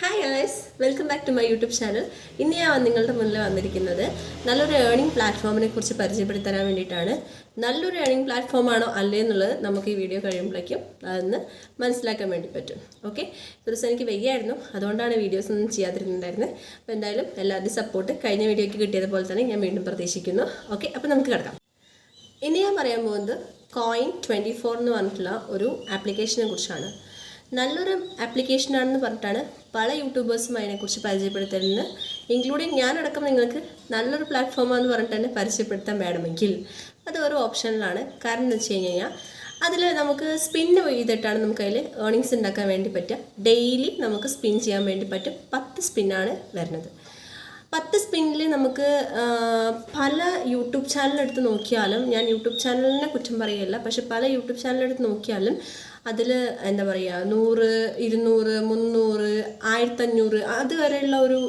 Hi guys welcome back to my YouTube channel ഇന്ന് ഞാൻ നിങ്ങളുടെ മുന്നിൽ വന്നിരിക്കുന്നത് നല്ലൊരു ഏണിംഗ് പ്ലാറ്റ്ഫോമിനെ കുറിച്ച് പരിചയപ്പെടുത്താൻ വേണ്ടിയിട്ടാണ്. നല്ലൊരു ഏണിംഗ് പ്ലാറ്റ്ഫോമാണോ അല്ലേ എന്നുള്ളത് നമുക്ക് ഈ വീഡിയോ കഴിയുമ്പോഴേക്കും അതൊന്ന് മനസ്സിലാക്കാൻ വേണ്ടി പറ്റും. ഓക്കെ ദിവസം എനിക്ക് വയ്യായിരുന്നു അതുകൊണ്ടാണ് വീഡിയോസ് ഒന്നും ചെയ്യാതിരുന്നുണ്ടായിരുന്നത് അപ്പോൾ എന്തായാലും എല്ലാവരുടെയും സപ്പോർട്ട് കഴിഞ്ഞ വീഡിയോയ്ക്ക് കിട്ടിയതുപോലെ തന്നെ ഞാൻ വീണ്ടും പ്രതീക്ഷിക്കുന്നു. ഓക്കെ അപ്പോൾ നമുക്ക് കിടക്കാം. ഇനി ഞാൻ പറയാൻ പോകുന്നത് കോയിൻ ട്വന്റി ഫോർ എന്ന് പറഞ്ഞിട്ടുള്ള ഒരു ആപ്ലിക്കേഷനെ കുറിച്ചാണ്. നല്ലൊരു ആപ്ലിക്കേഷനാണെന്ന് പറഞ്ഞിട്ടാണ് പല യൂട്യൂബേഴ്സും അതിനെക്കുറിച്ച് പരിചയപ്പെടുത്തുന്നത്. ഇൻക്ലൂഡിങ് ഞാനടക്കം നിങ്ങൾക്ക് നല്ലൊരു പ്ലാറ്റ്ഫോമാണെന്ന് പറഞ്ഞിട്ട് തന്നെ പരിചയപ്പെടുത്താൻ വേണമെങ്കിൽ അത് ഒരു ഓപ്ഷനിലാണ് കാരണം എന്ന് വെച്ച് കഴിഞ്ഞ് കഴിഞ്ഞാൽ അതിൽ നമുക്ക് സ്പിൻ ചെയ്തിട്ടാണ് നമുക്ക് അതിൽ ഏർണിങ്സ് ഉണ്ടാക്കാൻ വേണ്ടി പറ്റുക. ഡെയിലി നമുക്ക് സ്പിൻ ചെയ്യാൻ വേണ്ടി പറ്റും. പത്ത് സ്പിന്നാണ് വരുന്നത്. പത്ത് സ്പിന്നിൽ നമുക്ക് പല യൂട്യൂബ് ചാനലെടുത്ത് നോക്കിയാലും ഞാൻ യൂട്യൂബ് ചാനലിനെ കുറ്റം പറയുകയല്ല പക്ഷെ പല യൂട്യൂബ് ചാനലെടുത്ത് നോക്കിയാലും അതിൽ എന്താ പറയുക നൂറ് ഇരുന്നൂറ് മുന്നൂറ് ആയിരത്തഞ്ഞൂറ് അതുവരെയുള്ള ഒരു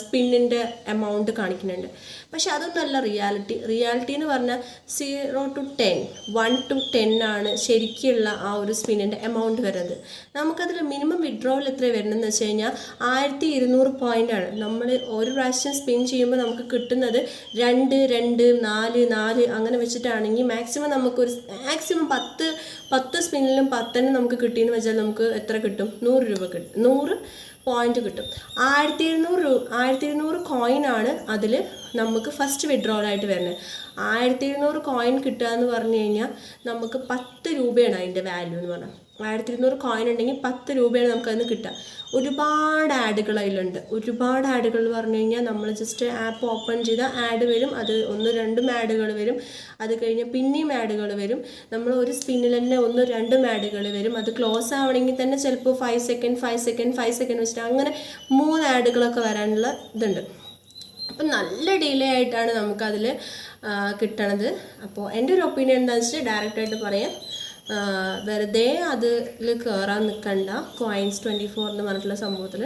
സ്പിന്നിന്റെ എമൗണ്ട് കാണിക്കുന്നുണ്ട്. പക്ഷെ അതൊന്നല്ല റിയാലിറ്റി റിയാലിറ്റി എന്ന് പറഞ്ഞാൽ zero to ten one to ten ആണ് ശരിക്കുള്ള ആ ഒരു സ്പിന്നിന്റെ എമൗണ്ട് വരുന്നത്. നമുക്കതിൽ മിനിമം വിഡ്രോവൽ എത്ര വരുന്നതെന്ന് വെച്ച് കഴിഞ്ഞാൽ ആയിരത്തി ഇരുന്നൂറ് പോയിന്റ് ആണ്. നമ്മൾ ഒരു പ്രാവശ്യം സ്പിൻ ചെയ്യുമ്പോൾ നമുക്ക് കിട്ടുന്നത് രണ്ട് രണ്ട് നാല് നാല് അങ്ങനെ വെച്ചിട്ടാണെങ്കിൽ മാക്സിമം നമുക്കൊരു മാക്സിമം പത്ത് പത്ത് സ്പിന്നിലും പത്തെണ്ണം നമുക്ക് കിട്ടിയെന്ന് വെച്ചാൽ നമുക്ക് എത്ര കിട്ടും? നൂറ് രൂപ കിട്ടും. നൂറ് പോയിന്റ് കിട്ടും. ആയിരത്തി ഇരുന്നൂറ് രൂ ആയിരത്തി ഇരുന്നൂറ് കോയിനാണ് അതിൽ നമുക്ക് ഫസ്റ്റ് വിഡ്രോൾ ആയിട്ട് വരുന്നത്. ആയിരത്തി ഇരുന്നൂറ് കോയിൻ കിട്ടുക എന്ന് പറഞ്ഞു കഴിഞ്ഞാൽ നമുക്ക് പത്ത് രൂപയാണ് അതിന്റെ വാല്യൂ എന്ന് പറഞ്ഞാൽ. ആയിരത്തി ഇരുന്നൂറ് കോയിൻ ഉണ്ടെങ്കിൽ പത്ത് രൂപയാണ് നമുക്കതിന് കിട്ടുക. ഒരുപാട് ആഡുകൾ അതിലുണ്ട്. ഒരുപാട് ആഡുകൾ എന്ന് പറഞ്ഞു കഴിഞ്ഞാൽ നമ്മൾ ജസ്റ്റ് ആപ്പ് ഓപ്പൺ ചെയ്താൽ ആഡ് വരും. അത് ഒന്ന് രണ്ടും ആഡുകൾ വരും. അത് കഴിഞ്ഞ് പിന്നെയും ആഡുകൾ വരും. നമ്മൾ ഒരു സ്പിന്നിൽ തന്നെ ഒന്ന് രണ്ടും ആഡുകൾ വരും. അത് ക്ലോസ് ആവണമെങ്കിൽ തന്നെ ചിലപ്പോൾ five second five second five second വെച്ചിട്ട് അങ്ങനെ മൂന്ന് ആഡുകളൊക്കെ വരാനുള്ള ഇതുണ്ട്. അപ്പം നല്ല ഡിലേ ആയിട്ടാണ് നമുക്കതിൽ കിട്ടണത്. അപ്പോൾ എന്റെ ഒരു ഒപ്പീനിയൻ എന്താണെന്ന് വെച്ചാൽ ഡയറക്റ്റായിട്ട് പറയാം. വെറുതെ അതിൽ കയറാൻ നിൽക്കണ്ട കോയിൻസ് ട്വന്റി ഫോർ എന്ന് പറഞ്ഞിട്ടുള്ള സംഭവത്തിൽ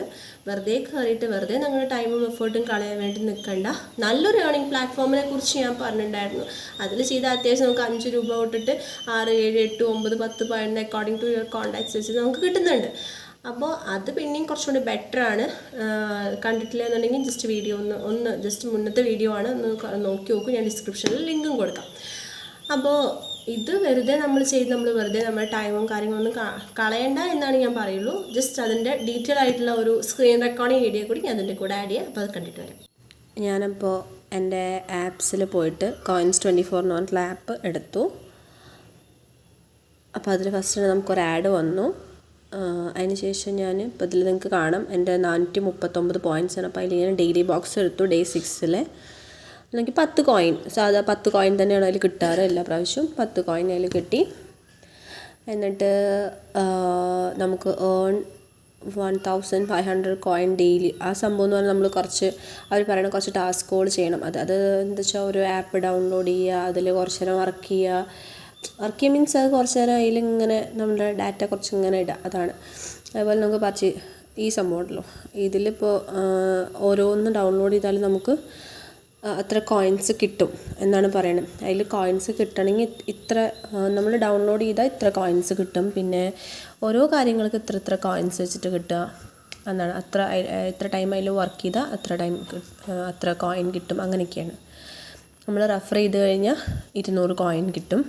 വെറുതെ കയറിയിട്ട് വെറുതെ നിങ്ങളുടെ ടൈമും എഫേർട്ടും കളയാൻ വേണ്ടി നിൽക്കണ്ട നല്ലൊരു ഏണിംഗ് പ്ലാറ്റ്ഫോമിനെ കുറിച്ച് ഞാൻ പറഞ്ഞിട്ടുണ്ടായിരുന്നു. അതിൽ ചെയ്ത അത്യാവശ്യം നമുക്ക് അഞ്ച് രൂപ തൊട്ടിട്ട് ആറ് ഏഴ് എട്ട് ഒമ്പത് പത്ത് പതിനൊന്ന് അക്കോർഡിംഗ് ടു യുവർ കോൺടാക്ട്സ് വെച്ച് നമുക്ക് കിട്ടുന്നുണ്ട്. അപ്പോൾ അത് പിന്നെയും കുറച്ചുകൂടി ബെറ്റർ ആണ്. കണ്ടിട്ടില്ല എന്നുണ്ടെങ്കിൽ ജസ്റ്റ് വീഡിയോ ഒന്ന് ഒന്ന് ജസ്റ്റ് മുന്നത്തെ വീഡിയോ ആണ്. ഒന്ന് നോക്കി നോക്കൂ. ഞാൻ ഡിസ്ക്രിപ്ഷനിൽ ലിങ്കും കൊടുക്കാം. അപ്പോൾ ഇത് വെറുതെ നമ്മൾ ചെയ്ത് നമ്മൾ വെറുതെ നമ്മുടെ ടൈമും കാര്യങ്ങളൊന്നും കളയേണ്ട എന്നാണ് ഞാൻ പറയുള്ളൂ. ജസ്റ്റ് അതിന്റെ ഡീറ്റെയിൽ ആയിട്ടുള്ള ഒരു സ്ക്രീൻ റെക്കോർഡിങ് വീഡിയോ കൂടി ഞാൻ അതിന്റെ കൂടെ ആഡ് ചെയ്യാം. അപ്പോൾ അത് കണ്ടിട്ട് വരാം. ഞാനപ്പോൾ എന്റെ ആപ്സിൽ പോയിട്ട് കോയിൻസ് ട്വന്റി ഫോർ എന്ന് പറഞ്ഞിട്ടുള്ള ആപ്പ് എടുത്തു അപ്പോൾ അതിൽ ഫസ്റ്റ് നമുക്കൊരു ആഡ് വന്നു. അതിന് ശേഷം ഞാൻ ഇപ്പോൾ ഇതിൽ നിങ്ങൾക്ക് കാണാം. എന്റെ നാനൂറ്റി മുപ്പത്തൊമ്പത് പോയിന്റ്സ് ആണ്. അപ്പോൾ അതിൽ ഞാൻ ഡെയിലി ബോക്സ് എടുത്തു ഡേ സിക്സിൽ എനിക്ക് പത്ത് കോയിൻ സാധാ പത്ത് കോയിൻ തന്നെയാണ് അതിൽ കിട്ടാറ് എല്ലാ പ്രാവശ്യവും. പത്ത് കോയിൻ അതിൽ കിട്ടി. എന്നിട്ട് നമുക്ക് earn one thousand five hundred coin daily ആ സംഭവം എന്ന് പറഞ്ഞാൽ നമ്മൾ കുറച്ച് അവർ പറയണ കുറച്ച് ടാസ്കുകൾ ചെയ്യണം. അത് അത് എന്താ വെച്ചാൽ ഒരു ആപ്പ് ഡൗൺലോഡ് ചെയ്യുക അതിൽ കുറച്ച് നേരം വർക്ക് ചെയ്യുക. വർക്ക് ചെയ്യുക മീൻസ് അത് കുറച്ച് നേരം അതിലിങ്ങനെ നമ്മുടെ ഡാറ്റ കുറച്ച് ഇങ്ങനെ ഇടുക. അതാണ്. അതുപോലെ നമുക്ക് പർച്ചേ ഈ സംഭവം ഉണ്ടല്ലോ. ഇതിലിപ്പോൾ ഓരോന്ന് ഡൗൺലോഡ് ചെയ്താൽ നമുക്ക് അത്ര കോയിൻസ് കിട്ടും എന്നാണ് പറയുന്നത് അതിൽ കോയിൻസ് കിട്ടണമെങ്കിൽ ഇത്ര നമ്മൾ ഡൗൺലോഡ് ചെയ്താൽ ഇത്ര കോയിൻസ് കിട്ടും. പിന്നെ ഓരോ കാര്യങ്ങൾക്ക് ഇത്ര ഇത്ര കോയിൻസ് വെച്ചിട്ട് കിട്ടുക എന്നാണ്. അത്ര എത്ര ടൈം അതിൽ വർക്ക് ചെയ്താൽ അത്ര ടൈം അത്ര കോയിൻ കിട്ടും. അങ്ങനെയൊക്കെയാണ്. നമ്മൾ റെഫർ ചെയ്ത് കഴിഞ്ഞാൽ ഇരുന്നൂറ് കോയിൻ കിട്ടും.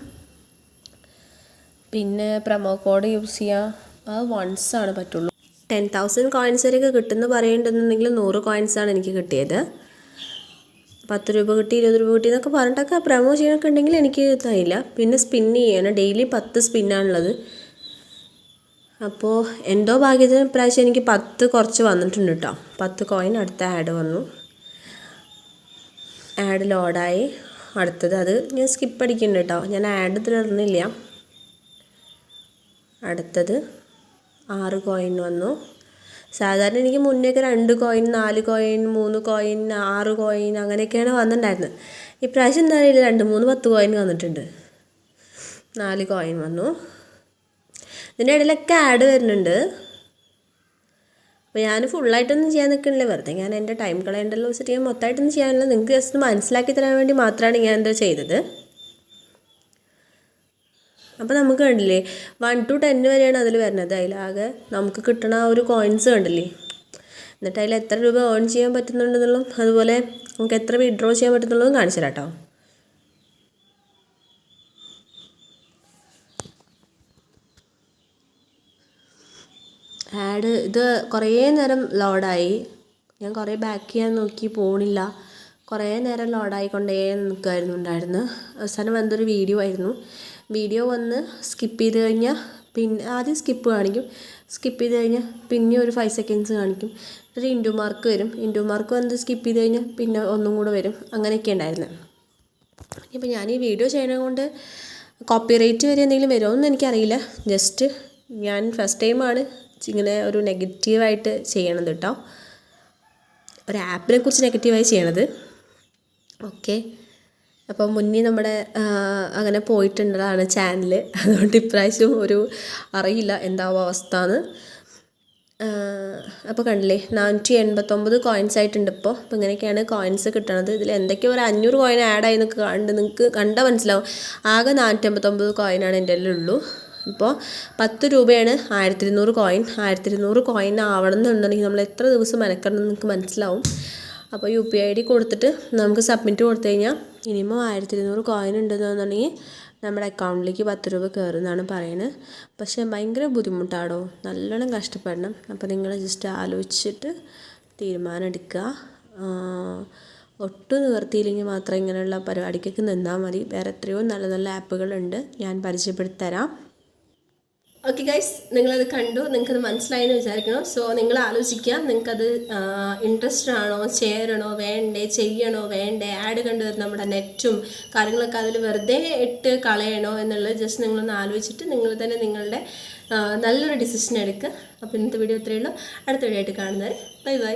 പിന്നെ പ്രൊമോ കോഡ് യൂസ് ചെയ്യുക അത് വൺസ് ആണ് പറ്റുള്ളൂ. ടെൻ തൗസൻഡ് കോയിൻസ് വരെയൊക്കെ കിട്ടുമെന്ന് പറയുന്നുണ്ടെന്നുണ്ടെങ്കിൽ നൂറ് കോയിൻസാണ് എനിക്ക് കിട്ടിയത്. പത്ത് രൂപ കിട്ടി ഇരുപത് രൂപ കിട്ടി എന്നൊക്കെ പറഞ്ഞിട്ടൊക്കെ പ്രമോ ചെയ്യാനൊക്കെ ഉണ്ടെങ്കിൽ എനിക്ക് തരില്ല പിന്നെ സ്പിൻ ചെയ്യണം. ഡെയിലി പത്ത് സ്പിന്നാണുള്ളത് അപ്പോൾ എന്തോ ഭാഗ്യത്തിന് പ്രാവശ്യം എനിക്ക് പത്ത് കുറച്ച് വന്നിട്ടുണ്ട് കേട്ടോ പത്ത് കോയിൻ അടുത്ത ആഡ് വന്നു. ആഡ് ലോഡായി അടുത്തത് അത് ഞാൻ സ്കിപ്പ് അടിക്കുന്നുണ്ട് കേട്ടോ ഞാൻ ആഡ് തീർന്നില്ല അടുത്തത് ആറ് കോയിൻ വന്നു. സാധാരണ എനിക്ക് മുന്നേക്ക് രണ്ട് കോയിൻ നാല് കോയിൻ മൂന്ന് കോയിൻ ആറ് കോയിൻ അങ്ങനെയൊക്കെയാണ് വന്നിട്ടുണ്ടായിരുന്നത്. ഇപ്രാവശ്യം എന്താ അറിയില്ല രണ്ട് മൂന്ന് പത്ത് കോയിൻ വന്നിട്ടുണ്ട്. നാല് കോയിൻ വന്നു. ഇതിന്റെ ഇടയിലൊക്കെ ആഡ് വരുന്നുണ്ട്. അപ്പോൾ ഞാൻ ഫുള്ളായിട്ടൊന്നും ചെയ്യാൻ നിൽക്കണില്ല വെറുതെ ഞാൻ എന്റെ ടൈം കളയണ്ടല്ലോ വെച്ചിട്ട് ഞാൻ മൊത്തമായിട്ടൊന്നും ചെയ്യാനില്ല. നിങ്ങൾക്ക് ജസ്റ്റ് മനസ്സിലാക്കി തരാൻ വേണ്ടി മാത്രമാണ് ഞാൻ എന്താ ചെയ്തത്. അപ്പോൾ നമുക്ക് കണ്ടില്ലേ വൺ ടു ടെൻ വരെയാണ് അതിൽ വരുന്നത്. അതിലാകെ നമുക്ക് കിട്ടണ ആ ഒരു കോയിൻസ് കണ്ടില്ലേ? എന്നിട്ട് അതിൽ എത്ര രൂപ ഏൺ ചെയ്യാൻ പറ്റുന്നുണ്ടെന്നുള്ളതും അതുപോലെ നമുക്ക് എത്ര വിഡ്രോ ചെയ്യാൻ പറ്റുന്നുള്ളതും കാണിച്ചു തരാം കേട്ടോ ആഡ് ഇത് കുറേ നേരം ലോഡായി ഞാൻ കുറേ ബാക്ക് ചെയ്യാൻ നോക്കി പോണില്ല. കുറേ നേരം ലോഡായിക്കൊണ്ടേ നിൽക്കുമായിരുന്നു ഉണ്ടായിരുന്നു. അവസാനം എന്തൊരു വീഡിയോ ആയിരുന്നു. വീഡിയോ വന്ന് സ്കിപ്പ് ചെയ്ത് കഴിഞ്ഞാൽ പിന്നെ ആദ്യം സ്കിപ്പ് കാണിക്കും. സ്കിപ്പ് ചെയ്ത് കഴിഞ്ഞാൽ പിന്നെ ഒരു ഫൈവ് സെക്കൻഡ്സ് കാണിക്കും. ഒരു ഇൻഡു മാർക്ക് വരും. ഇൻഡു മാർക്ക് വന്ന് സ്കിപ്പ് ചെയ്ത് കഴിഞ്ഞാൽ പിന്നെ ഒന്നും കൂടെ വരും. അങ്ങനെയൊക്കെ ഉണ്ടായിരുന്നു. ഇപ്പോൾ ഞാൻ ഈ വീഡിയോ ചെയ്യണത് കൊണ്ട് കോപ്പിറൈറ്റ് വരെ എന്തെങ്കിലും വരുമോ എന്ന് എനിക്കറിയില്ല. ജസ്റ്റ് ഞാൻ ഫസ്റ്റ് ടൈമാണ് ഇങ്ങനെ ഒരു നെഗറ്റീവായിട്ട് ചെയ്യണത് കേട്ടോ ഒരു ആപ്പിനെ കുറിച്ച് നെഗറ്റീവായി ചെയ്യണത്. ഓക്കെ അപ്പോൾ മുന്നേ നമ്മുടെ അങ്ങനെ പോയിട്ടുള്ളതാണ് ചാനൽ അതുകൊണ്ട് ഇപ്രാവശ്യം ഒരു അറിയില്ല എന്താവും അവസ്ഥ എന്ന് അപ്പോൾ കണ്ടില്ലേ നാനൂറ്റി എൺപത്തൊമ്പത് കോയിൻസ് ആയിട്ടുണ്ട് ഇപ്പോൾ അപ്പോൾ ഇങ്ങനെയൊക്കെയാണ് കോയിൻസ് കിട്ടണത്. ഇതിൽ എന്തൊക്കെയോ ഒരു അഞ്ഞൂറ് കോയിൻ ആഡ് ആയി എന്നൊക്കെ കണ്ട് നിങ്ങൾക്ക് കണ്ടാൽ മനസ്സിലാവും. ആകെ നാനൂറ്റി നാനൂറ്റമ്പത്തൊമ്പത് കോയിനാണ് എന്റെ ഉള്ളൂ ഇപ്പോൾ പത്ത് രൂപയാണ് ആയിരത്തി ഇരുന്നൂറ് കോയിൻ ആയിരത്തി ഇരുന്നൂറ് കോയിൻ ആവണം എന്നുണ്ടെങ്കിൽ നമ്മൾ എത്ര ദിവസം മെനക്കണം എന്ന് നിങ്ങൾക്ക് മനസ്സിലാവും. അപ്പോൾ യു പി ഐ ഡി കൊടുത്തിട്ട് നമുക്ക് സബ്മിറ്റ് കൊടുത്തു കഴിഞ്ഞാൽ മിനിമം ആയിരത്തി ഇരുന്നൂറ് കോയിൻ ഉണ്ടെന്നുണ്ടെങ്കിൽ നമ്മുടെ അക്കൗണ്ടിലേക്ക് പത്ത് രൂപ കയറുമെന്നാണ് പറയുന്നത് പക്ഷേ ഭയങ്കര ബുദ്ധിമുട്ടാടോ. നല്ലോണം കഷ്ടപ്പെടണം. അപ്പോൾ നിങ്ങൾ ജസ്റ്റ് ആലോചിച്ചിട്ട് തീരുമാനം എടുക്കുക. ഒട്ടും നിവർത്തിയില്ലെങ്കിൽ മാത്രം ഇങ്ങനെയുള്ള പരിപാടിക്കൊക്കെ നിന്നാൽ മതി. വേറെ എത്രയോ നല്ല നല്ല ആപ്പുകളുണ്ട് ഞാൻ പരിചയപ്പെടുത്തി തരാം. ഓക്കെ ഗൈസ് നിങ്ങളത് കണ്ടു നിങ്ങൾക്കത് മനസ്സിലായെന്ന് വിചാരിക്കണം സോ നിങ്ങൾ ആലോചിക്കുക നിങ്ങൾക്കത് ഇൻട്രസ്റ്റ് ആണോ ചേരണോ വേണ്ടേ ചെയ്യണോ വേണ്ടേ ആഡ് കണ്ടുവരുന്ന നമ്മുടെ നെറ്റും കാര്യങ്ങളൊക്കെ അതിൽ വെറുതെ ഇട്ട് കളയണോ എന്നുള്ളത് ജസ്റ്റ് നിങ്ങളൊന്ന് ആലോചിച്ചിട്ട് നിങ്ങൾ തന്നെ നിങ്ങളുടെ നല്ലൊരു ഡിസിഷൻ എടുക്കുക. അപ്പോൾ ഇന്നത്തെ വീഡിയോ ഇത്രയേ ഉള്ളൂ. അടുത്ത വീഡിയോ ആയിട്ട് കാണുന്നത് ബൈ ബൈ